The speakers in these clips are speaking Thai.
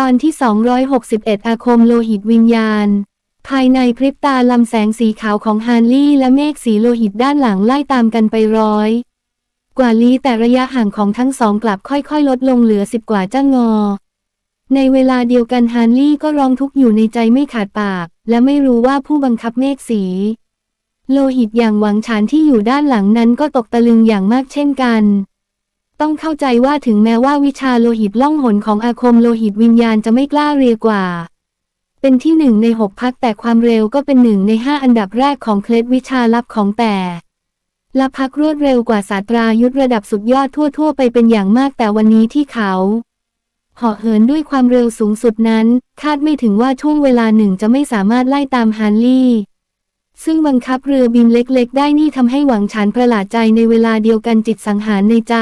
ตอนที่ 261 อาคมโลหิตวิญญาณ ภายในพริบตาลำแสงสีขาวของฮานลี่และเมฆสีโลหิตด้านหลังไล่ตามกันไปร้อย กว่าลี้แต่ระยะห่างของทั้งสองกลับค่อยๆ ลดลงเหลือสิบกว่าจ้างงอในเวลาเดียวกันฮานลี่ก็ร้องทุกข์อยู่ในใจไม่ขาดปาก และไม่รู้ว่าผู้บังคับเมฆสี โลหิตอย่างหวังฉานที่อยู่ด้านหลังนั้นก็ตกตะลึงอย่างมากเช่นกัน ต้องเข้าใจว่าถึงแม้ว่าวิชาโลหิตล่องหนของอาคมโลหิตวิญญาณจะไม่กล้าเรียกว่า เป็นที่หนึ่งในหกพักแต่ความเร็วก็เป็นหนึ่งในห้าอันดับแรกของเคล็ดวิชาลับของแต่ละพักรวดเร็วกว่าศาสตรายุทธระดับสุดยอดทั่ว ๆ ไปเป็นอย่างมากแต่วันนี้ที่เขาเหาะเหินด้วยความเร็วสูงสุดนั้น คาดไม่ถึงว่าช่วงเวลาหนึ่งจะไม่สามารถไล่ตามฮันลี่ ซึ่งบังคับเรือบินเล็กๆ ได้นี่ทำให้หวังฉานประหลาดใจในเวลาเดียวกันจิตสังหารในใจ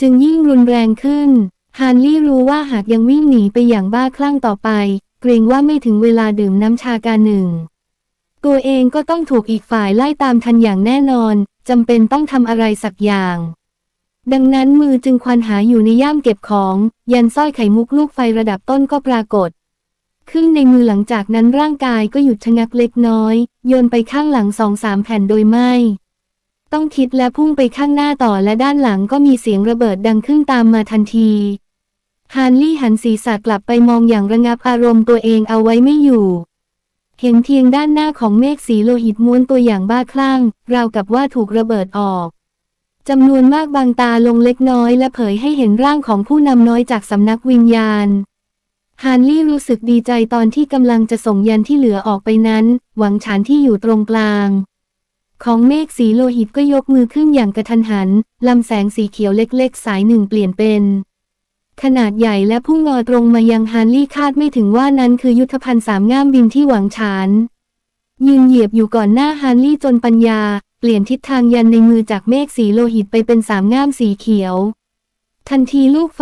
จึงยิ่งรุนแรงขึ้น ฮานลี่รู้ว่าหากยังวิ่งหนีไปอย่างบ้าคลั่งต่อไป เกรงว่าไม่ถึงเวลาดื่มน้ำชาการหนึ่ง ตัวเองก็ต้องถูกอีกฝ่ายไล่ตามทันอย่างแน่นอนจำเป็นต้องทำอะไรสักอย่าง ดังนั้นมือจึงควานหาอยู่ในย่ามเก็บของ ยันสร้อยไข่มุกลูกไฟระดับต้นก็ปรากฏขึ้นในมือหลังจากนั้นร่างกายก็หยุดชะงักเล็กน้อย โยนไปข้างหลังสองสามแผ่นโดยไม่ ต้องคิดและพุ่งไปข้างหน้าต่อและด้านหลังก็มีเสียงระเบิดดังขึ้นตามมาทันทีฮานลี่หันศีรษะกลับไปมองอย่างระงับอารมณ์ตัวเองเอาไว้ไม่อยู่ เห็นเพียงด้านหน้าของเมฆสีโลหิตม้วนตัวอย่างบ้าคลั่ง ราวกับว่าถูกระเบิดออกจำนวนมากบางตาลงเล็กน้อยและเผยให้เห็นร่างของผู้นำน้อยจากสำนักวิญญาณฮานลี่รู้สึกดีใจตอนที่กำลังจะส่งยันที่เหลือออกไปนั้น หวังฉานที่อยู่ตรงกลาง ของเมฆสีโลหิตก็ยกมือขึ้นอย่างกระทันหัน ลำแสงสีเขียวเล็กๆ สายหนึ่งเปลี่ยนเป็น ขนาดใหญ่และพุ่งงอตรงมายังฮานลี่คาดไม่ถึงว่านั้นคือยุทธภัณฑ์สามง่ามบินที่หวังฉานยืนเหยียบอยู่ก่อนหน้าฮานลี่จนปัญญา เปลี่ยนทิศทางยันในมือจากเมฆสีโลหิตไปเป็นสามง่ามสีเขียว ทันทีลูกไฟ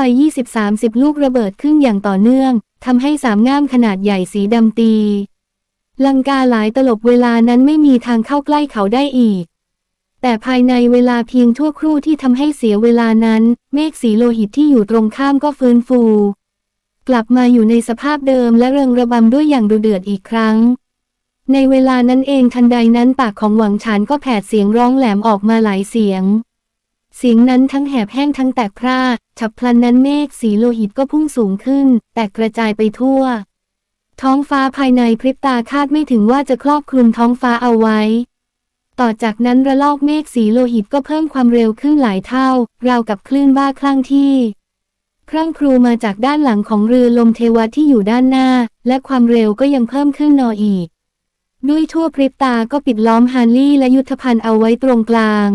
20-30 ลูกระเบิดขึ้นอย่างต่อเนื่องทำให้สามง่ามขนาดใหญ่สีดำตี ลังกาหลายตลบเวลานั้นไม่มีทางเข้าใกล้เขาได้อีก แต่ภายในเวลาเพียงชั่วครู่ที่ทำให้เสียเวลานั้น เมฆสีโลหิตที่อยู่ตรงข้ามก็ฟื้นฟู กลับมาอยู่ในสภาพเดิมและเริงระบำด้วยอย่างดุเดือดอีกครั้ง ในเวลานั้นเองทันใดนั้นปากของหวังฉานก็แผดเสียงร้องแหลมออกมาหลายเสียง เสียงนั้นทั้งแหบแห้งทั้งแตกพร่าฉับพลันนั้นเมฆสีโลหิตก็พุ่งสูงขึ้น แตกกระจายไปทั่ว ท้องฟ้าภายในพริบตาคาดไม่ถึงว่าจะครอบคลุมท้องฟ้าเอาไว้ ต่อจากนั้นระลอกเมฆสีโลหิตก็เพิ่มความเร็วขึ้นหลายเท่า ราวกับคลื่นบ้าคลั่งที่ครั่งครูมาจากด้านหลังของเรือลมเทวะที่อยู่ด้านหน้า และความเร็วก็ยังเพิ่มขึ้นนออีก ด้วยทั่วพริบตาก็ปิดล้อมฮานลี่และยุทธภัณฑ์เอาไว้ตรงกลาง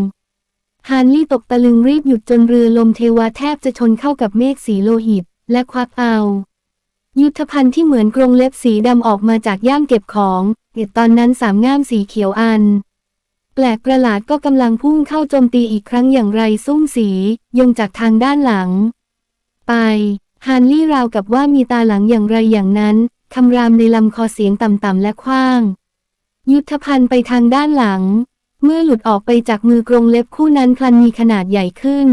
ฮานลี่ตกตะลึงรีบหยุดจนเรือลมเทวะแทบจะชนเข้ากับเมฆสีโลหิต และควักเอา ยุทธภัณฑ์ที่เหมือนกรงเล็บสีดำออกมาจากย่ามเก็บของเห็ดตอนนั้นสามง่ามสีเขียวอัน แปลกประหลาดก็กำลังพุ่งเข้าโจมตีอีกครั้งอย่างไรซุ่มสียงจากทางด้านหลัง ไปฮานลี่ราวกับว่ามีตาหลังอย่างไรอย่างนั้นคำรามในลำคอเสียงต่ำๆและคว้าง ยุทธภัณฑ์ไปทางด้านหลัง เมื่อหลุดออกไปจากมือกรงเล็บคู่นั้นพลันมีขนาดใหญ่ขึ้น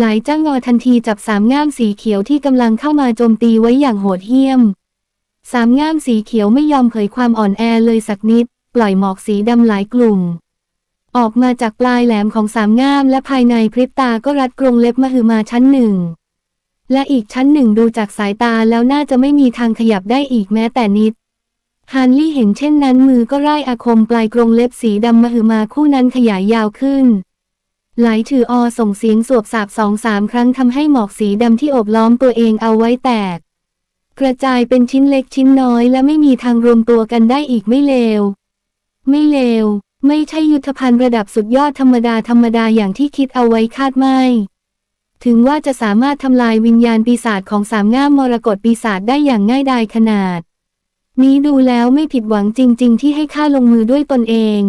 หลายจ้างงอทันทีจับสามง่ามสีเขียวที่กำลังเข้ามาโจมตีไว้อย่างโหดเหี้ยม สามง่ามสีเขียวไม่ยอมเผยความอ่อนแอเลยสักนิด ปล่อยหมอกสีดำหลายกลุ่ม ออกมาจากปลายแหลมของสามง่ามและภายในพริบตาก็รัดกรงเล็บมาหือมาชั้นหนึ่ง และอีกชั้นหนึ่งดูจากสายตาแล้วน่าจะไม่มีทางขยับได้อีกแม้แต่นิดฮานลี่เห็นเช่นนั้นมือก็ไล่อาคมปลายกรงเล็บสีดำมาหือมาคู่นั้นขยายยาวขึ้น ไหลถืออส่งเสียงสวบสาบสองสามครั้งทำให้หมอกสีดำที่อบล้อมตัวเองเอาไว้แตก กระจายเป็นชิ้นเล็กชิ้นน้อยและไม่มีทางรวมตัวกันได้อีกไม่เลว ไม่เลว ไม่ใช่ยุทธภัณฑ์ระดับสุดยอดธรรมดาธรรมดาอย่างที่คิดเอาไว้คาดไม่ ถึงว่าจะสามารถทำลายวิญญาณปีศาจของสามง่ามมรกตปีศาจได้อย่างง่ายดายขนาด นี้ดูแล้วไม่ผิดหวังจริง ๆ ที่ให้ข้าลงมือด้วยตนเอง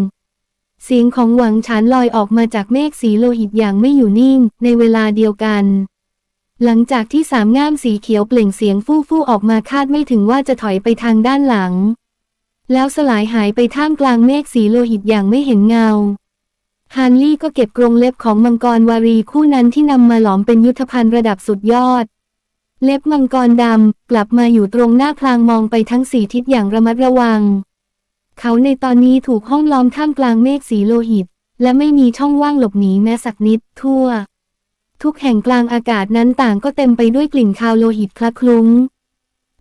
เสียงของหวังฉานลอยออกมาจากเมฆสีโลหิตอย่างไม่อยู่นิ่ง ในเวลาเดียวกัน หลังจากที่สามง่ามสีเขียวเปล่งเสียงฟู่ฟู่ออกมาคาดไม่ถึงว่าจะถอยไปทางด้านหลัง แล้วสลายหายไปท่ามกลางเมฆสีโลหิตอย่างไม่เห็นเงาฮานลี่ก็เก็บกรงเล็บของมังกรวารีคู่นั้นที่นำมาหลอมเป็นยุทธภัณฑ์ระดับสุดยอด เล็บมังกรดำกลับมาอยู่ตรงหน้าพลางมองไปทั้งสี่ทิศอย่างระมัดระวัง เขาในตอนนี้ถูกห้องล้อมท่ามกลางเมฆสีโลหิต และไม่มีช่องว่างหลบหนีแม้สักนิดทั่ว ทุกแห่งกลางอากาศนั้นต่างก็เต็มไปด้วยกลิ่นคาวโลหิตคละคลุ้ง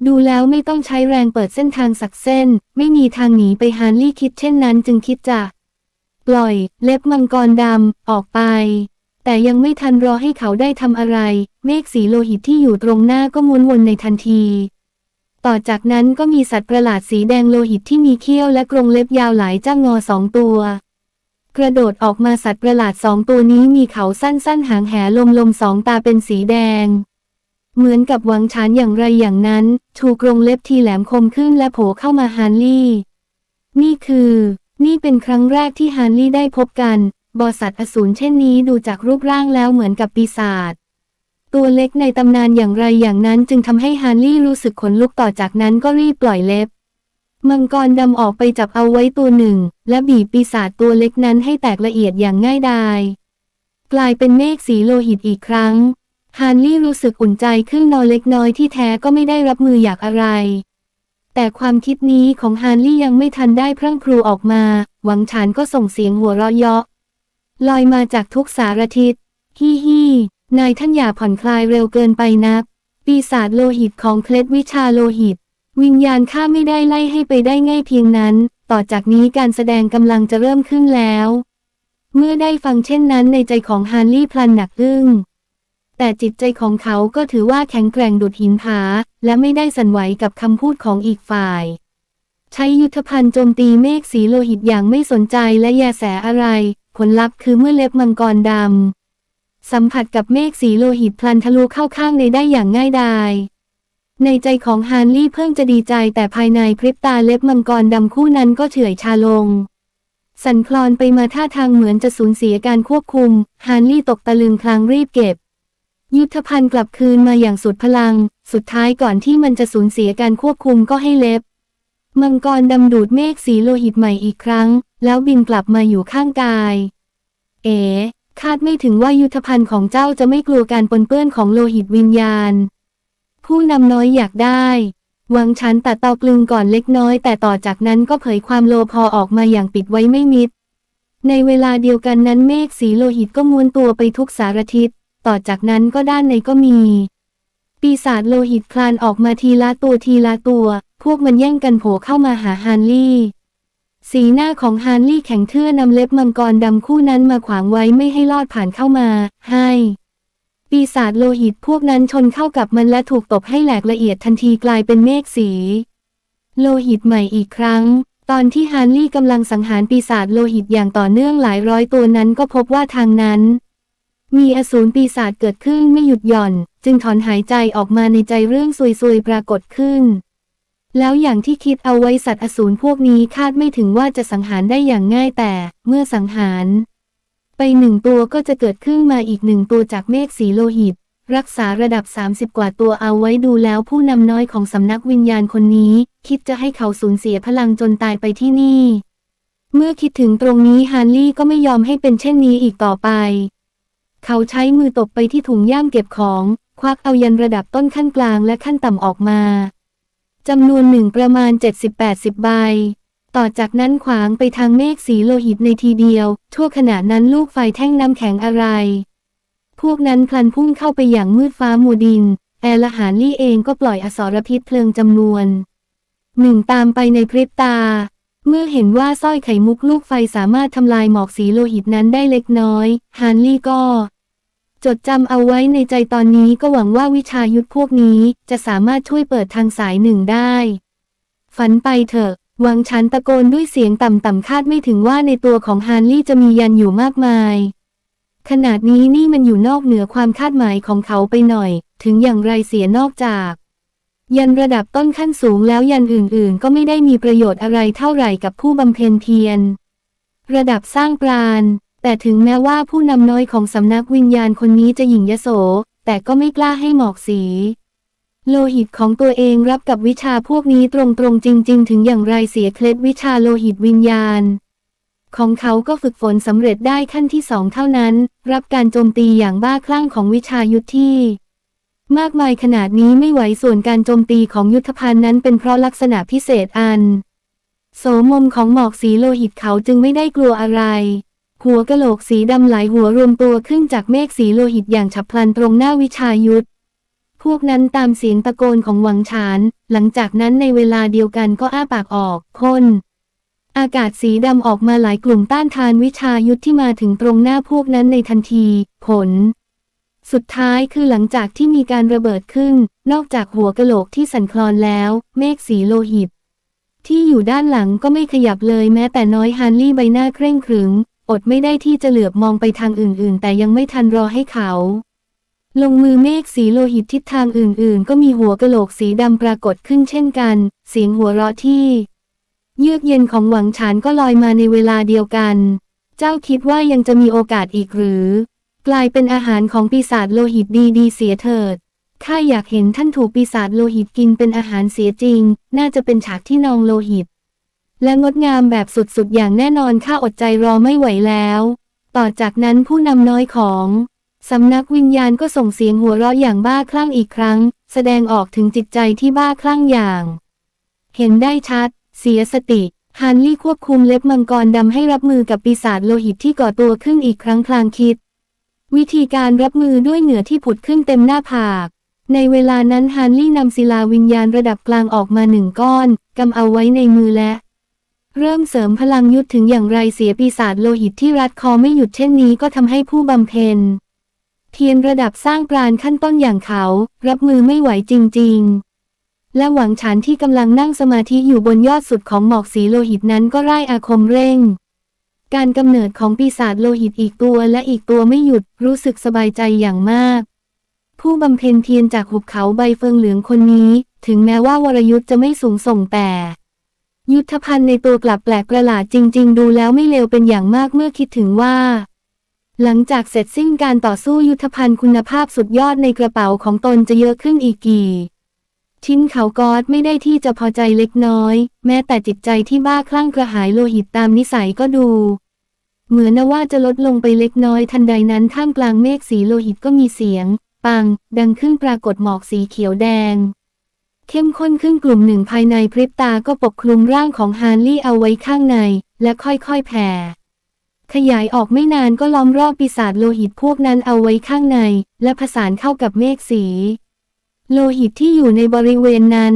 ดูแล้วไม่ต้องใช้แรงเปิดเส้นทางสักเส้น ไม่มีทางหนีไปฮาร์ลี่คิดเช่นนั้นจึงคิดจะ ปล่อย เล็บมังกรดำออกไป แต่ยังไม่ทันรอให้เขาได้ทำอะไร เมฆสีโลหิตที่อยู่ตรงหน้าก็ม้วนวนในทันที ต่อจากนั้นก็มีสัตว์ประหลาดสีแดงโลหิตที่มีเขี้ยวและกรงเล็บยาวหลายจ้างงอสองตัว กระโดดออกมาสัตว์ประหลาดสองตัวนี้มีเขาสั้นๆ หางแหลมลมๆสองตาเป็นสีแดง เหมือนกับหวังฉานอย่างไรอย่างนั้นชูกรงเล็บทีแหลมคมขึ้นและโผล่เข้ามาฮาร์ลี่ นี่คือ นี่เป็นครั้งแรกที่ฮาร์ลี่ได้พบกัน บอสัตว์อสูรเช่นนี้ดูจากรูปร่างแล้วเหมือนกับปีศาจ ตัวเล็กในตำนานอย่างไรอย่างนั้นจึงทำให้ฮารลี่รู้สึกขนลุกต่อจากนั้นก็รีบปล่อยเล็บ มังกรดำออกไปจับเอาไว้ตัวหนึ่ง และบีบปีศาจตัวเล็กนั้นให้แตกละเอียดอย่างง่ายดายกลายเป็นเมฆสีโลหิตอีกครั้ง ฮารลี่รู้สึกอุ่นใจขึ้นนอนเล็กน้อยที่แท้ก็ไม่ได้รับมืออยากอะไร แต่ความคิดนี้ของฮารลี่ยังไม่ทันได้พรั่งพรูออกมา หวังฉานก็ส่งเสียงหัวเราะเยาะลอยมาจากทุกสารทิศฮิฮิ นายท่านอย่าผ่อนคลายเร็วเกินไปนัก ปีศาจโลหิตของเคล็ดวิชาโลหิต วิญญาณข้าไม่ได้ไล่ให้ไปได้ง่ายเพียงนั้น ต่อจากนี้การแสดงกำลังจะเริ่มขึ้นแล้ว เมื่อได้ฟังเช่นนั้นในใจของฮาร์ลี่พลันหนักอึ้งแต่จิตใจของเขาก็ถือว่าแข็งแกร่งดุดหินผา และไม่ได้สั่นไหวกับคำพูดของอีกฝ่าย ใช้ยุทธภัณฑ์โจมตีเมฆสีโลหิตอย่างไม่สนใจและแยแสอะไร ผลลัพธ์คือเมื่อเล็บมังกรดำ สัมผัสกับเมฆสีโลหิตพลันทะลุเข้าข้างในได้อย่างง่ายดาย ในใจของฮาร์ลี่เพิ่งจะดีใจแต่ภายในพริบตาเล็บมังกรดำคู่นั้นก็เฉื่อยชาลง สันคลอนไปมาท่าทางเหมือนจะสูญเสียการควบคุม ฮาร์ลี่ตกตะลึงพลางรีบเก็บ ยุทธภัณฑ์กลับคืนมาอย่างสุดพลัง สุดท้ายก่อนที่มันจะสูญเสียการควบคุมก็ให้เล็บ มังกรดำดูดเมฆสีโลหิตใหม่อีกครั้ง แล้วบินกลับมาอยู่ข้างกาย เอ๋ คาดไม่ถึงว่ายุทธภัณฑ์ของเจ้าจะไม่กลัวการปนเปื้อนของโลหิตวิญญาณ ผู้นำน้อยอยากได้วังฉันตัดเตากลึงก่อนเล็กน้อย แต่ต่อจากนั้นก็เผยความโลภอออกมาอย่างปิดไว้ไม่มิด ในเวลาเดียวกันนั้นเมฆสีโลหิตก็ม้วนตัวไปทุกสารทิศ ต่อจากนั้นก็ด้านในก็มี ปีศาจโลหิตคลานออกมาทีละตัวทีละตัว พวกมันแย่งกันโผล่เข้ามาหาฮาร์ลี่ สีหน้าของฮาร์ลี่แข็งเทื่อนำเล็บมังกรดำคู่นั้นมาขวางไว้ไม่ให้ลอดผ่านเข้ามา ให้ ปีศาจโลหิตพวกนั้นชนเข้ากับมันและถูกตบให้แหลกละเอียดทันทีกลายเป็นเมฆสี โลหิตใหม่อีกครั้ง ตอนที่ฮาร์ลี่กำลังสังหารปีศาจโลหิตอย่างต่อเนื่องหลายร้อยตัวนั้นก็พบว่าทางนั้น มีอสูรปีศาจเกิดขึ้นไม่หยุดหย่อน จึงถอนหายใจออกมาในใจเรื่องซวยๆปรากฏขึ้น แล้วอย่างที่คิดเอาไว้สัตว์อสูรพวกนี้คาดไม่ถึงว่าจะสังหารได้อย่างง่ายแต่เมื่อสังหาร ไปหนึ่งตัวก็จะเกิดขึ้นมาอีกหนึ่งตัวจากเมฆสีโลหิต รักษาระดับ 30 กว่าตัวเอาไว้ดูแล้วผู้นำน้อยของสำนักวิญญาณคนนี้ คิดจะให้เขาสูญเสียพลังจนตายไปที่นี่ เมื่อคิดถึงตรงนี้ฮาร์ลี่ก็ไม่ยอมให้เป็นเช่นนี้อีกต่อไป เขาใช้มือตบไปที่ถุงย่ามเก็บของ ควักเอายันระดับต้นขั้นกลางและขั้นต่ำออกมา จำนวนหนึ่งประมาณ 70-80 ใบ ต่อจากนั้นขวางไปทางเมฆสีโลหิตในทีเดียว ทั่วขณะนั้นลูกไฟแท่งน้ำแข็งอะไร พวกนั้นพลันพุ่งเข้าไปอย่างมืดฟ้ามัวดิน แอลหารลี่เองก็ปล่อยอสรพิษเพลิงจำนวนหนึ่งตามไปในพริบตา เมื่อเห็นว่าสร้อยไข่มุกลูกไฟสามารถทำลายหมอกสีโลหิตนั้นได้เล็กน้อย ฮานลี่ก็ จดจำเอาไว้ในใจตอนนี้ก็หวังว่าวิชายุทธพวกนี้จะสามารถช่วยเปิดทางสายหนึ่งได้ ฝันไปเถอะ วังฉันตะโกนด้วยเสียงต่ำๆคาดไม่ถึงว่าในตัวของฮานลี่จะมียันอยู่มากมาย ขนาดนี้นี่มันอยู่นอกเหนือความคาดหมายของเขาไปหน่อย ถึงอย่างไรเสียนอกจาก ยันระดับต้นขั้นสูงแล้วยันอื่นๆ ก็ไม่ได้มีประโยชน์อะไรเท่าไหร่กับผู้บำเพ็ญเพียร ระดับสร้างปราณ แต่ถึงแม้ว่าผู้นำน้อยของสำนักวิญญาณคนนี้จะหยิ่งยโส แต่ก็ไม่กล้าให้หมอกสี โลหิตของตัวเองรับกับวิชาพวกนี้ตรงๆจริง ๆ ถึงอย่างไรเสียเคล็ดวิชาโลหิตวิญญาณ ของเขาก็ฝึกฝนสำเร็จได้ขั้นที่สองเท่านั้น รับการโจมตีอย่างบ้าคลั่งของวิชายุทธที่มากมายขนาดนี้ไม่ไหวส่วนการโจมตีของยุทธภัณฑ์นั้นเป็นเพราะลักษณะพิเศษอัน โสมมของหมอกสีโลหิตเขาจึงไม่ได้กลัวอะไร หัวกะโหลกสีดำหลายหัวรวมตัวขึ้นจากเมฆสีโลหิตอย่างฉับพลันตรงหน้าวิชายุทธพวกนั้นตามเสียงตะโกนของหวังฉาน หลังจากนั้นในเวลาเดียวกันก็อ้าปากออกพ่นอากาศสีดำออกมาหลายกลุ่มต้านทานวิชายุทธที่มาถึงตรงหน้าพวกนั้นในทันที ผล สุดท้ายคือหลังจากที่มีการระเบิดขึ้น นอกจากหัวกะโหลกที่สั่นคลอนแล้ว เมฆสีโลหิต ที่อยู่ด้านหลังก็ไม่ขยับเลยแม้แต่น้อยฮันลี่ใบหน้าเคร่งขรึม อดไม่ได้ที่จะเหลือบมองไปทางอื่นๆ แต่ยังไม่ทันรอให้เขา ลงมือเมฆสีโลหิตทิศทางอื่นๆ ก็มีหัวกะโหลกสีดำปรากฏขึ้นเช่นกัน เสียงหัวเราะที่ เยือกเย็นของหวังฉานก็ลอยมาในเวลาเดียวกัน เจ้าคิดว่ายังจะมีโอกาสอีกหรือ กลายเป็นอาหารของปีศาจโลหิตดีๆเสียเถิดข้าอยากเห็นท่านถูกปีศาจโลหิตกินเป็นอาหารเสียจริง น่าจะเป็นฉากที่นองโลหิต และงดงามแบบสุดๆ อย่างแน่นอนข้าอดใจรอไม่ไหวแล้ว ต่อจากนั้นผู้นำน้อยของสำนักวิญญาณก็ส่งเสียงหัวเราะอย่างบ้าคลั่งอีกครั้ง แสดงออกถึงจิตใจที่บ้าคลั่งอย่าง เห็นได้ชัด เสียสติฮันลี่ควบคุมเล็บมังกรดำให้รับมือกับปีศาจโลหิตที่ก่อตัวขึ้นอีกครั้งพลางคิด วิธีการรับมือด้วยเหงื่อที่ผุดขึ้นเต็มหน้าผาก ในเวลานั้นฮันลี่นำศิลาวิญญาณระดับกลางออกมาหนึ่งก้อนกำเอาไว้ในมือและ เริ่มเสริมพลังยุทธถึงอย่างไรเสียปีศาจโลหิตที่รัดคอไม่หยุดเช่นนี้ก็ทำให้ผู้บำเพ็ญเทียนระดับสร้างปราณขั้นต้นอย่างเขา รับมือไม่ไหวจริง ๆ และหวังฉานที่กำลังนั่งสมาธิอยู่บนยอดสุดของหมอกสีโลหิตนั้นก็ไร้อาคมเร่ง การกำเนิดของปีศาจโลหิตอีกตัวและอีกตัวไม่หยุดรู้สึกสบายใจอย่างมาก ผู้บำเพ็ญเพียรจากหุบเขาใบเฟิงเหลืองคนนี้ ถึงแม้ว่าวรยุทธ์จะไม่สูงส่งแต่ ยุทธภัณฑ์ในตัวกลับแปลกประหลาดจริง ๆ ดูแล้วไม่เลวเป็นอย่างมากเมื่อคิดถึงว่า หลังจากเสร็จสิ้นการต่อสู้ยุทธภัณฑ์คุณภาพสุดยอดในกระเป๋าของตนจะเยอะขึ้นอีกกี่ชิ้นเขากอดไม่ได้ที่จะพอใจเล็กน้อย แม้แต่จิตใจที่บ้าคลั่งกระหายโลหิตตามนิสัยก็ดู เหมือนว่าจะลดลงไปเล็กน้อยทันใดนั้นท่ามกลางเมฆสีโลหิตก็มีเสียง ปัง ดังขึ้นปรากฏหมอกสีเขียวแดง เข้มข้นขึ้นกลุ่มหนึ่งภายในพริบตาก็ปกคลุมร่างของฮาร์ลี่เอาไว้ข้างใน และค่อยๆแผ่ ขยายออกไม่นานก็ล้อมรอบปีศาจโลหิตพวกนั้นเอาไว้ข้างใน และผสานเข้ากับเมฆสี โลหิตที่อยู่ในบริเวณนั้น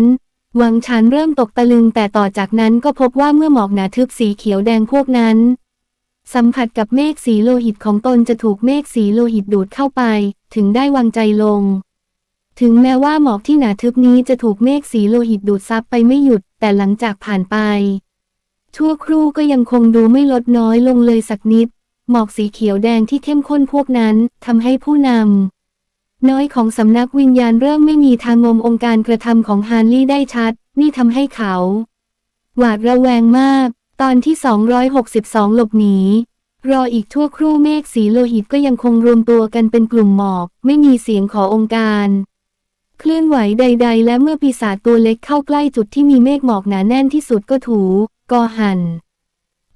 หวังฉันเริ่มตกตะลึงแต่ต่อจากนั้นก็พบว่าเมื่อหมอกหนาทึบสีเขียวแดงพวกนั้น สัมผัสกับเมฆสีโลหิตของตนจะถูกเมฆสีโลหิตดูดเข้าไป ถึงได้วางใจลง ถึงแม้ว่าหมอกที่หนาทึบนี้จะถูกเมฆสีโลหิตดูดซับไปไม่หยุด แต่หลังจากผ่านไป ชั่วครู่ก็ยังคงดูไม่ลดน้อยลงเลยสักนิด หมอกสีเขียวแดงที่เข้มข้นพวกนั้นทำให้ผู้นำน้อยของสำนักวิญญาณเริ่มไม่มีทางงมองค์การกระทำของฮาร์ลี่ได้ชัด นี่ทำให้เขา หวาดระแวงมาก ตอนที่ 262 หลบหนีรออีกทั่วครู่เมฆสีโลหิตก็ยังคงรวมตัวกันเป็นกลุ่มหมอก ไม่มีเสียงขอองค์การ เคลื่อนไหวใด ๆ และเมื่อปีศาจตัวเล็กเข้าใกล้จุดที่มีเมฆหมอกหนาแน่นที่สุดก็ถูกอหัน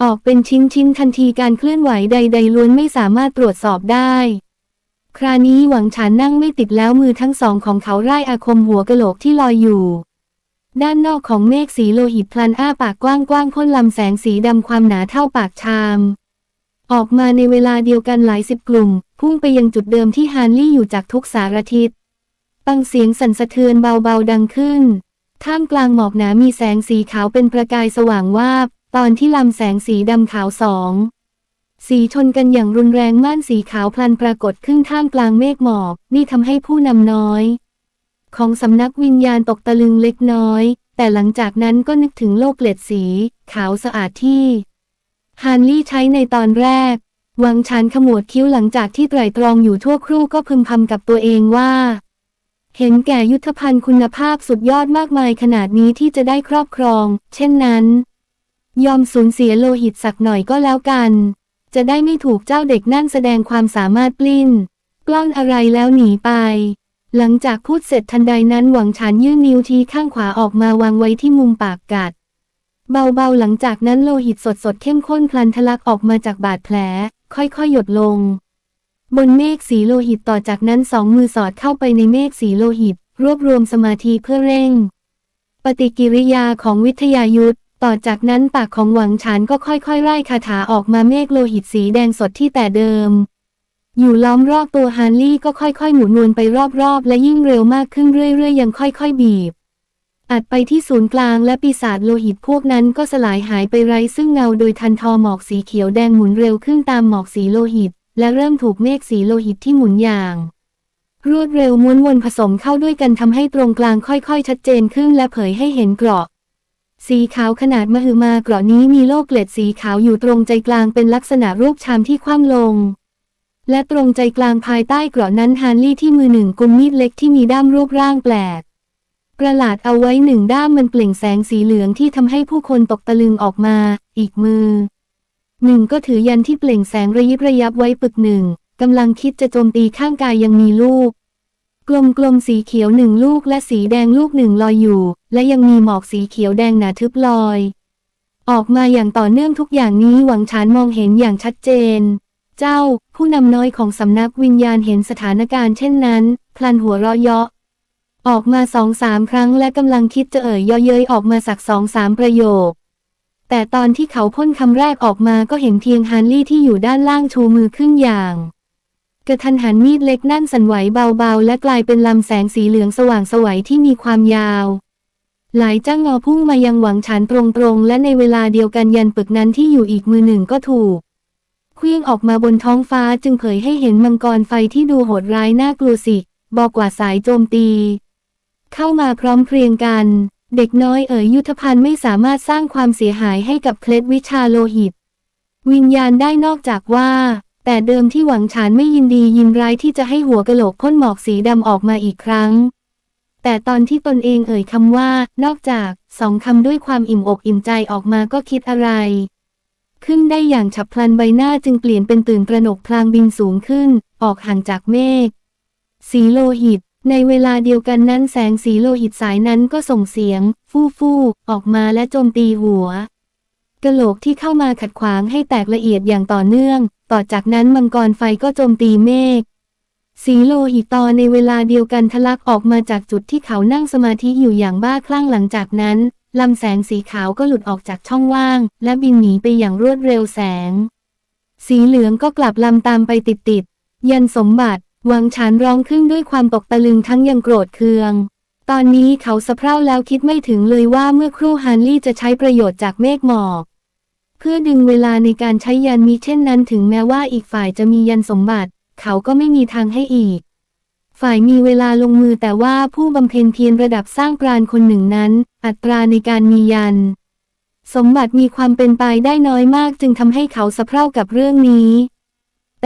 ออกเป็นชิ้นๆทันทีการเคลื่อนไหวใด ๆ ล้วนไม่สามารถตรวจสอบได้ คราวนี้หวังฉานนั่งไม่ติดแล้วมือทั้งสองของเขาไร้อาคมหัวกะโหลกที่ลอยอยู่ ด้านนอกของเมฆสีโลหิตพลันอ้าปากกว้างๆพ่นลำแสงสีดำความหนาเท่าปากชามออกมาในเวลาเดียวกันหลายสิบกลุ่ม พุ่งไปยังจุดเดิมที่ฮาร์ลี่อยู่จากทุกสารทิศ ปังเสียงสั่นสะเทือนเบาๆดังขึ้น ท่ามกลางหมอกหนามีแสงสีขาวเป็นประกายสว่างวาบ ตอนที่ลำแสงสีดำขาวสอง สีชนกันอย่างรุนแรงม่านสีขาวพลันปรากฏขึ้นท่ามกลางเมฆหมอก นี่ทำให้ผู้นำน้อย ของสำนักวิญญาณตกตะลึงเล็กน้อย แต่หลังจากนั้นก็นึกถึงโลกเกล็ดสี ขาวสะอาดที่ฮานลี่ใช้ในตอนแรก วังชานขมวดคิ้วหลังจากที่ไตรตรองอยู่ทั่วครู่ก็พึมพำกับตัวเองว่า เห็นแก่ยุทธภัณฑ์คุณภาพสุดยอดมากมายขนาดนี้ที่จะได้ครอบครอง เช่นนั้น ยอมสูญเสียโลหิตสักหน่อยก็แล้วกัน จะได้ไม่ถูกเจ้าเด็กนั่นแสดงความสามารถปลิ้น กล้อนอะไรแล้วหนีไป หลังจากพูดเสร็จทันใดนั้นหวังฉานยื่นนิ้วทีข้างขวาออกมาวางไว้ที่มุมปากกัด เบาๆหลังจากนั้นโลหิตสดๆเข้มข้นพลันทะลักออกมาจากบาดแผล ค่อยๆหยดลง บนเมฆสีโลหิตต่อจากนั้นสองมือสอดเข้าไปในเมฆสีโลหิต รวบรวมสมาธิเพื่อเร่ง ปฏิกิริยาของวิทยายุทธต่อจากนั้นปากของหวังฉานก็ค่อยๆ ไล่คาถาออกมาเมฆโลหิตสีแดงสดที่แต่เดิม อยู่ล้อมรอบตัวฮานลี่ก็ค่อยๆ หมุนวนไปรอบๆ และยิ่งเร็วมากขึ้นเรื่อยๆ ยังค่อยๆ บีบ อัดไปที่ศูนย์กลางและปีศาจโลหิตพวกนั้นก็สลายหายไปไร้ซึ่งเงาโดยทันทอหมอกสีเขียวแดงหมุนเร็วขึ้นตามหมอกสีโลหิต และเริ่มถูกเมฆสีโลหิตที่หมุนอย่าง รวดเร็วม้วนวนผสมเข้าด้วยกันทำให้ตรงกลางค่อยๆ ชัดเจนขึ้นและเผยให้เห็นเกราะ สีขาวขนาดมหึมาเกราะนี้มีโลกเกล็ดสีขาวอยู่ตรงใจกลางเป็นลักษณะรูปชามที่คว่ำลง และตรงใจกลางภายใต้เกราะนั้นฮานลี่ที่มือหนึ่งกุมมีดเล็กที่มีด้ามรูปร่างแปลกประหลาดเอาไว้หนึ่งด้ามมันเปล่งแสงสีเหลืองที่ทำให้ผู้คนตกตะลึงออกมา อีกมือ หนึ่งก็ถือยันที่เปล่งแสงระยิบระยับไว้ปึกหนึ่งกำลังคิดจะโจมตีข้างกายยังมีลูก กลมๆสีเขียวหนึ่งลูกและสีแดงลูกหนึ่งลอยอยู่ และยังมีหมอกสีเขียวแดงหนาทึบลอย ออกมาอย่างต่อเนื่องทุกอย่างนี้หวังฉานมองเห็นอย่างชัดเจน เจ้า ผู้นำน้อยของสำนักวิญญาณเห็นสถานการณ์เช่นนั้น พลันหัวเราะเยาะออกมาสองสามครั้งและกำลังคิดจะเอ่ยเย่อเย้ยออกมาสักสองสามประโยค แต่ตอนที่เขาพ่นคำแรกออกมาก็เห็นเพียงฮานลี่ที่อยู่ด้านล่างชูมือขึ้นอย่าง กระทันหันมีดเล็กนั่นสั่นไหวเบาๆ และกลายเป็นลำแสงสีเหลืองสว่างสวัยที่มีความยาว หลายจ้างงอพุ่งมายังหวังฉานตรงๆ และในเวลาเดียวกันยันปึกนั้นที่อยู่อีกมือหนึ่งก็ถูกเคลื่องออกมาบนท้องฟ้าจึงเผยให้เห็นมังกรไฟที่ดูโหดร้ายน่ากลัวสิบอกกว่าสายโจมตี เข้ามาพร้อมเพรียงกัน เด็กน้อยเอ๋ยยุทธภัณฑ์ไม่สามารถสร้างความเสียหายให้กับเคล็ดวิชาโลหิต วิญญาณได้นอกจากว่า แต่เดิมที่หวังฉานไม่ยินดียินร้ายที่จะให้หัวกะโหลกพ่นหมอกสีดำออกมาอีกครั้ง แต่ตอนที่ตนเองเอ่ยคำว่า นอกจากสองคำด้วยความอิ่มอกอิ่มใจออกมาก็คิดอะไร ขึ้นได้อย่างฉับพลันใบหน้าจึงเปลี่ยนเป็นตื่นตระหนกพลางบินสูงขึ้น ออกห่างจากเมฆสีโลหิต ในเวลาเดียวกันนั้นแสงสีโลหิตสายนั้นก็ส่งเสียง ฟู่ฟู่ออกมาและโจมตีหัวกะโหลกที่เข้ามาขัดขวางให้แตกละเอียดอย่างต่อเนื่อง ต่อจากนั้นมังกรไฟก็โจมตีเมฆ สีโลหิตตอในเวลาเดียวกันทะลักออกมาจากจุดที่เขานั่งสมาธิอยู่อย่างบ้าคลั่งหลังจากนั้นลำแสงสีขาวก็หลุดออกจากช่องว่าง และบินหนีไปอย่างรวดเร็วแสง สีเหลืองก็กลับลำตามไปติดๆยันสมบัติ วังฉานร้องขึ้นด้วยความตกตะลึงทั้งยังโกรธเคือง ตอนนี้เขาสะเพร่าแล้วคิดไม่ถึงเลยว่าเมื่อครู่ฮันลี่จะใช้ประโยชน์จากเมฆหมอก เพื่อดึงเวลาในการใช้ยันมีเช่นนั้นถึงแม้ว่าอีกฝ่ายจะมียันสมบัติ เขาก็ไม่มีทางให้อีก ฝ่ายมีเวลาลงมือแต่ว่าผู้บำเพ็ญเพียรระดับสร้างปราณคนหนึ่งนั้น อัตราในการมียัน สมบัติมีความเป็นไปได้น้อยมากจึงทำให้เขาสะเพร่ากับเรื่องนี้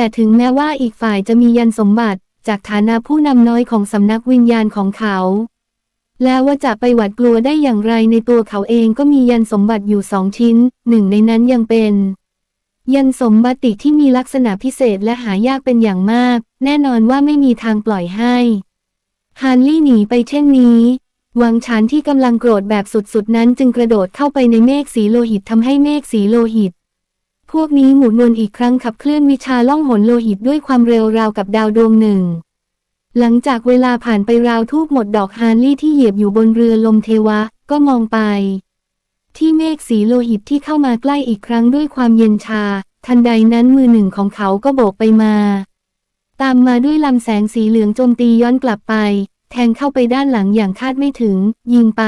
แต่ถึงแม้ว่าอีกฝ่ายจะมียันสมบัติ จากฐานะผู้นำน้อยของสำนักวิญญาณของเขา แล้วว่าจะไปหวาดกลัวได้อย่างไรในตัวเขาเองก็มียันสมบัติอยู่สองชิ้น หนึ่งในนั้นยังเป็น ยันสมบัติที่มีลักษณะพิเศษและหายากเป็นอย่างมาก แน่นอนว่าไม่มีทางปล่อยให้ฮานลี่หนีไปเช่นนี้วังฉานที่กำลังโกรธแบบสุดๆนั้นจึงกระโดดเข้าไปในเมฆสีโลหิตทำให้เมฆสีโลหิต พวกนี้หมุนวนอีกครั้งขับเคลื่อนวิชาล่องหนโลหิตด้วยความเร็วราวกับดาวดวงหนึ่ง หลังจากเวลาผ่านไปราวทูบหมดดอกฮานลี่ที่เหยียบอยู่บนเรือลมเทวะ ก็มองไป ที่เมฆสีโลหิตที่เข้ามาใกล้อีกครั้งด้วยความเย็นชา ทันใดนั้นมือหนึ่งของเขาก็โบกไปมา ตามมาด้วยลำแสงสีเหลืองโจมตีย้อนกลับไป แทงเข้าไปด้านหลังอย่างคาดไม่ถึง ยิงไป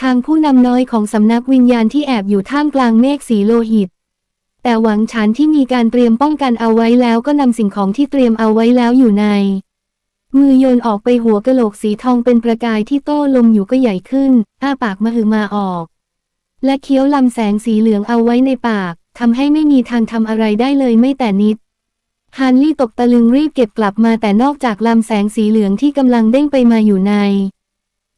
ทางผู้นำน้อยของสำนักวิญญาณที่แอบอยู่ท่ามกลางเมฆสีโลหิต แต่หวังฉันที่มีการเตรียมป้องกันเอาไว้แล้วก็นำสิ่งของที่เตรียมเอาไว้แล้วอยู่ใน มือโยนออกไปหัวกะโหลกสีทองเป็นประกายที่โต้ลมอยู่ก็ใหญ่ขึ้น อ้าปากมาหือมาออก และเคี้ยวลำแสงสีเหลืองเอาไว้ในปากทำให้ไม่มีทางทำอะไรได้เลยไม่แต่นิดฮันลี่ตกตะลึงรีบเก็บกลับมาแต่นอกจากลำแสงสีเหลืองที่กำลังเด้งไปมาอยู่ใน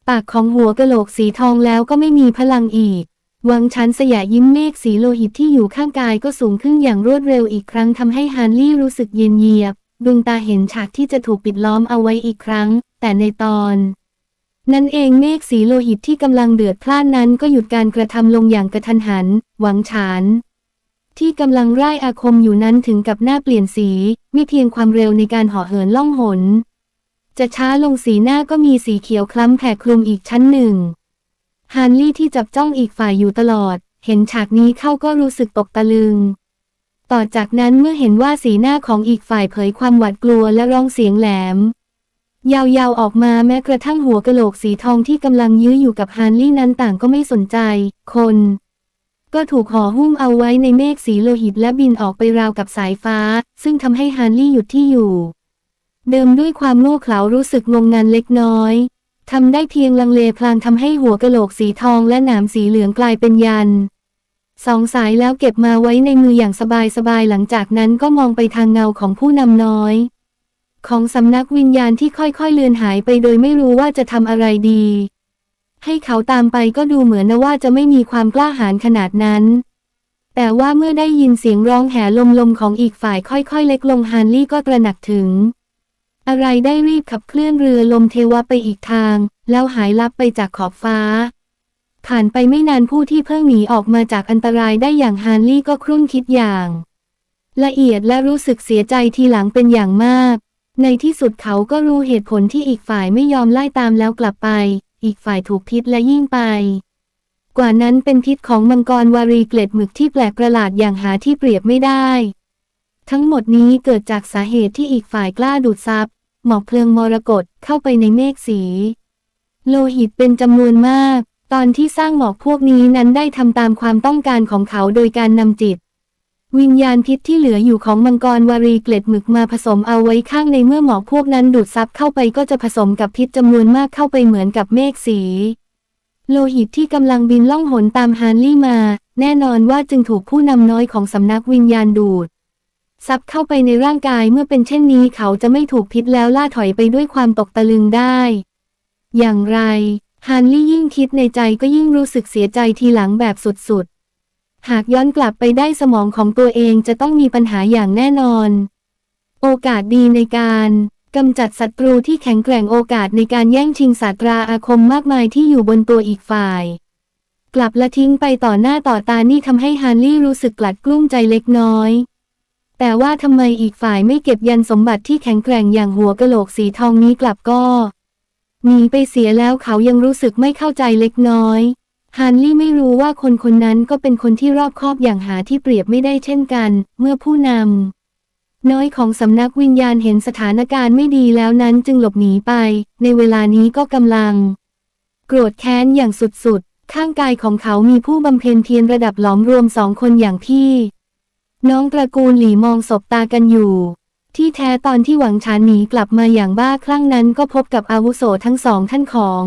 ปากของหัวกะโหลกสีทองแล้วก็ไม่มีพลังอีก วังชันสยะยิ้มเมฆสีโลหิตที่อยู่ข้างกายก็สูงขึ้นอย่างรวดเร็วอีกครั้งทำให้ฮันลี่รู้สึกเย็นเยียบ ดวงตาเห็นฉากที่จะถูกปิดล้อมเอาไว้อีกครั้ง แต่ในตอน นั่นเองเมฆสีโลหิตที่กำลังเดือดพล่านนั้นก็หยุดการกระทำลงอย่างกระทันหัน หวังฉานที่กำลังร่ายอาคมอยู่นั้นถึงกับหน้าเปลี่ยนสี ไม่เพียงความเร็วในการหาะเหินล่องหน จะช้าลงสีหน้าก็มีสีเขียวคล้ำแผ่คลุมอีกชั้นหนึ่ง ฮานลี่ที่จับจ้องอีกฝ่ายอยู่ตลอด เห็นฉากนี้เข้าก็รู้สึกตกตะลึง ต่อจากนั้นเมื่อเห็นว่าสีหน้าของอีกฝ่ายเผยความหวาดกลัวและร้องเสียงแหลม ยาวๆออกมาแม้กระทั่งหัวกะโหลกสีทองที่กำลังยื้ออยู่กับฮานลี่นั้นต่างก็ไม่สนใจ คน ก็ถูกห่อหุ้มเอาไว้ในเมฆสีโลหิตและบินออกไปราวกับสายฟ้า ซึ่งทำให้ฮานลี่หยุดที่อยู่ เดิมด้วยความโง่เขลารู้สึกงงงันเล็กน้อย ทำได้เพียงลังเลพลางทำให้หัวกะโหลกสีทองและหนามสีเหลืองกลายเป็นยันสองสายแล้วเก็บมาไว้ในมืออย่างสบายๆหลังจากนั้นก็มองไปทางเงาของผู้นำน้อย ของสำนักวิญญาณที่ค่อยๆเลือนหายไปโดยไม่รู้ว่าจะทำอะไรดี ให้เขาตามไปก็ดูเหมือนนะว่าจะไม่มีความกล้าหาญขนาดนั้น แต่ว่าเมื่อได้ยินเสียงร้องแห่ลมๆของอีกฝ่ายค่อยๆเล็กลงฮานลี่ก็ตระหนักถึง อะไรได้รีบขับเคลื่อนเรือลมเทวะไปอีกทาง แล้วหายลับไปจากขอบฟ้า ผ่านไปไม่นานผู้ที่เพิ่งหนีออกมาจากอันตรายได้อย่างฮานลี่ก็ครุ่นคิดอย่าง ละเอียดและรู้สึกเสียใจทีหลังเป็นอย่างมาก ในที่สุดเขาก็รู้เหตุผลที่อีกฝ่ายไม่ยอมไล่ตามแล้วกลับไป อีกฝ่ายถูกพิษและยิ่งไปกว่านั้นเป็นพิษของมังกรวารีเกล็ดหมึกที่แปลกประหลาดอย่างหาที่เปรียบไม่ได้ ทั้งหมดนี้เกิดจากสาเหตุที่อีกฝ่ายกล้าดูดซับ หมอกเพลิงมรกตเข้าไปในเมฆสี โลหิตเป็นจำนวนมาก ตอนที่สร้างหมอกพวกนี้นั้นได้ทำตามความต้องการของเขาโดยการนำจิต วิญญาณพิษที่เหลืออยู่ของมังกรวารีเกล็ดหมึกมาผสมเอาไว้ข้างในเมื่อหมอกพวกนั้นดูดซับเข้าไปก็จะผสมกับพิษจำนวนมากเข้าไปเหมือนกับเมฆสี โลหิตที่กำลังบินล่องหนตามฮานลี่มา แน่นอนว่าจึงถูกผู้นำน้อยของสำนักวิญญาณดูด ซับเข้าไปในร่างกายเมื่อเป็นเช่นนี้เขาจะไม่ถูกพิษแล้วล่าถอยไปด้วยความตกตะลึงได้ อย่างไรฮานลี่ยิ่งคิดในใจก็ยิ่งรู้สึกเสียใจทีหลังแบบสุดๆ หากย้อนกลับไปได้สมองของตัวเองจะต้องมีปัญหาอย่างแน่นอน โอกาสดีในการกำจัดศัตรูที่แข็งแกร่งโอกาสในการแย่งชิงศาสตราอาคมมากมายที่อยู่บนตัวอีกฝ่าย กลับละทิ้งไปต่อหน้าต่อตานี่ทำให้ฮานลี่รู้สึกกลัดกลุ้มใจเล็กน้อย แต่ว่าทำไมอีกฝ่ายไม่เก็บยันสมบัติที่แข็งแกร่งอย่างหัวกะโหลกสีทองนี้กลับก็หนีไปเสียแล้วเขายังรู้สึกไม่เข้าใจเล็กน้อยฮานลี่ไม่รู้ว่าคนคนนั้นก็เป็นคนที่รอบคอบอย่างหาที่เปรียบไม่ได้เช่นกัน เมื่อผู้นำน้อยของสำนักวิญญาณเห็นสถานการณ์ไม่ดีแล้วนั้นจึงหลบหนีไป ในเวลานี้ก็กำลัง โกรธแค้นอย่างสุดๆ ข้างกายของเขามีผู้บำเพ็ญเพียรระดับหลอมรวมสองคนอย่างพี่ น้องตระกูลหลี่มองศบตากันอยู่ ที่แท้ตอนที่หวังชานหนีกลับมาอย่างบ้าคลั่งนั้นก็พบกับอาวุโสทั้งสองท่านของ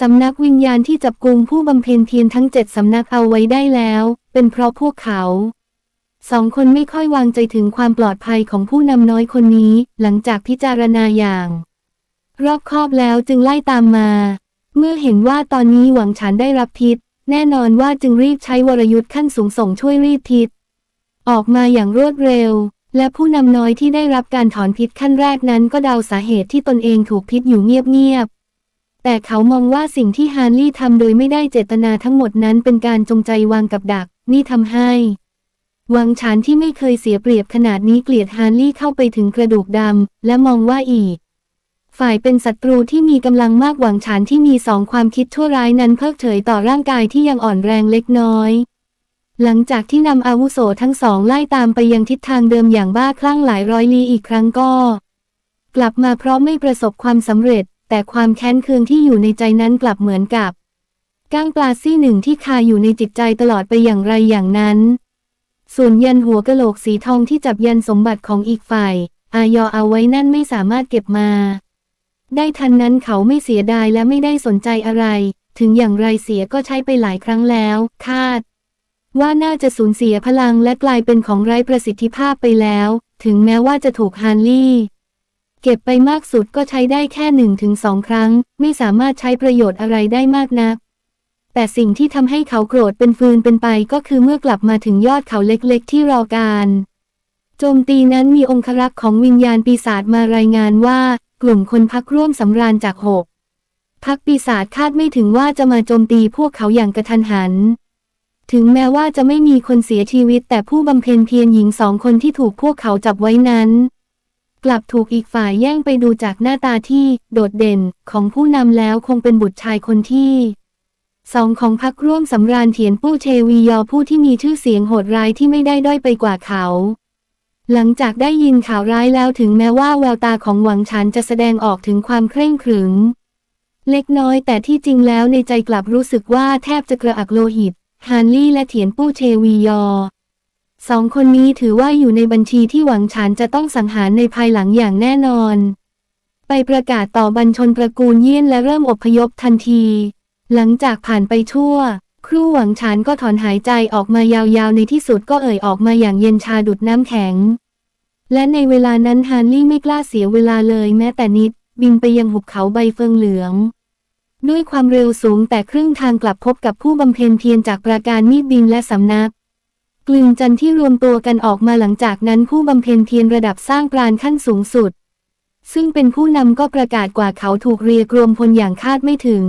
สำนักวิญญาณที่จับกุมผู้บำเพ็ญเพียรทั้งเจ็ดสำนักเอาไว้ได้แล้ว เป็นเพราะพวกเขาสองคนไม่ค่อยวางใจถึงความปลอดภัยของผู้นำน้อยคนนี้ หลังจากพิจารณาอย่าง รอบคอบแล้วจึงไล่ตามมา เมื่อเห็นว่าตอนนี้หวังฉันได้รับพิษ แน่นอนว่าจึงรีบใช้วรยุทธ์ขั้นสูงส่งช่วยรีดพิษ ออกมาอย่างรวดเร็ว และผู้นำน้อยที่ได้รับการถอนพิษขั้นแรกนั้นก็เดาสาเหตุที่ตนเองถูกพิษอยู่เงียบๆ แต่เขามองว่าสิ่งที่ฮานลี่ทำโดยไม่ได้เจตนาทั้งหมดนั้นเป็นการจงใจวางกับดัก นี่ทำให้วังชานที่ไม่เคยเสียเปรียบขนาดนี้เกลียดฮานลี่เข้าไปถึงกระดูกดำและมองว่าอีก ฝ่ายเป็นศัตรูที่มีกำลังมากหวังฉานที่มีสองความคิดชั่วร้ายนั้นเพิกเฉยต่อร่างกายที่ยังอ่อนแรงเล็กน้อย หลังจากที่นำอาวุโสทั้งสองไล่ตามไปยังทิศทางเดิมอย่างบ้าคลั่งหลายร้อยลี้อีกครั้งก็ กลับมาเพราะไม่ประสบความสำเร็จ แต่ความแค้นเคืองที่อยู่ในใจนั้นกลับเหมือนกับก้างปลาซี่หนึ่งที่คาอยู่ในจิตใจตลอดไปอย่างไรอย่างนั้น ส่วนยันหัวกะโหลกสีทองที่จับยันสมบัติของอีกฝ่าย อายอเอาไว้นั่นไม่สามารถเก็บมา ได้ทันนั้นเขาไม่เสียดายและไม่ได้สนใจอะไร ถึงอย่างไรเสียก็ใช้ไปหลายครั้งแล้ว คาด ว่าน่าจะสูญเสียพลังและกลายเป็นของไร้ประสิทธิภาพไปแล้ว ถึงแม้ว่าจะถูกฮานลี่ เก็บไปมากสุดก็ใช้ได้แค่หนึ่งถึงสองครั้ง ไม่สามารถใช้ประโยชน์อะไรได้มากนัก แต่สิ่งที่ทำให้เขาโกรธเป็นฟืนเป็นไปก็คือเมื่อกลับมาถึงยอดเขาเล็กๆ ที่รอการโจมตีนั้นมีองครักษ์ของวิญญาณปีศาจมารายงานว่า กลุ่มคนพักร่วมสำราญจากหกพักปีศาจคาดไม่ถึงว่าจะมาโจมตีพวกเขาอย่างกระทันหัน ถึงแม้ว่าจะไม่มีคนเสียชีวิตแต่ผู้บำเพ็ญเพียรหญิงสองคนที่ถูกพวกเขาจับไว้นั้น กลับถูกอีกฝ่ายแย่งไปดูจากหน้าตาที่โดดเด่นของผู้นำแล้วคงเป็นบุตรชายคนที่สองของพักร่วมสำราญเถียนปู้เชวียอผู้ที่มีชื่อเสียงโหดร้ายที่ไม่ได้ด้อยไปกว่าเขา หลังจากได้ยินข่าวร้ายแล้วถึงแม้ว่าแววตาของหวังฉันจะแสดงออกถึงความเคร่งขรึม เล็กน้อยแต่ที่จริงแล้วในใจกลับรู้สึกว่าแทบจะกระอักโลหิต ฮานลี่และเถียนปู้เชวียอสองคนนี้ถือว่าอยู่ในบัญชีที่หวังฉันจะต้องสังหารในภายหลังอย่างแน่นอน ไปประกาศต่อบัญชนตระกูลเยี่ยนและเริ่มอพยพทันที หลังจากผ่านไปชั่ว ครู่หวังฉันก็ถอนหายใจออกมายาวๆในที่สุดก็เอ่ยออกมาอย่างเย็นชาดุดน้ำแข็ง และในเวลานั้นฮานลี่ไม่กล้าเสียเวลาเลยแม้แต่นิด บินไปยังหุบเขาใบเฟิงเหลือง ด้วยความเร็วสูงแต่ครึ่งทางกลับพบกับผู้บำเพ็ญเพียรจากประการมีดบินและสำนัก กลึงจันที่รวมตัวกันออกมาหลังจากนั้นผู้บำเพ็ญเพียรระดับสร้างปราณขั้นสูงสุด ซึ่งเป็นผู้นำก็ประกาศกว่าเขาถูกเรียกรวมพลอย่างคาดไม่ถึง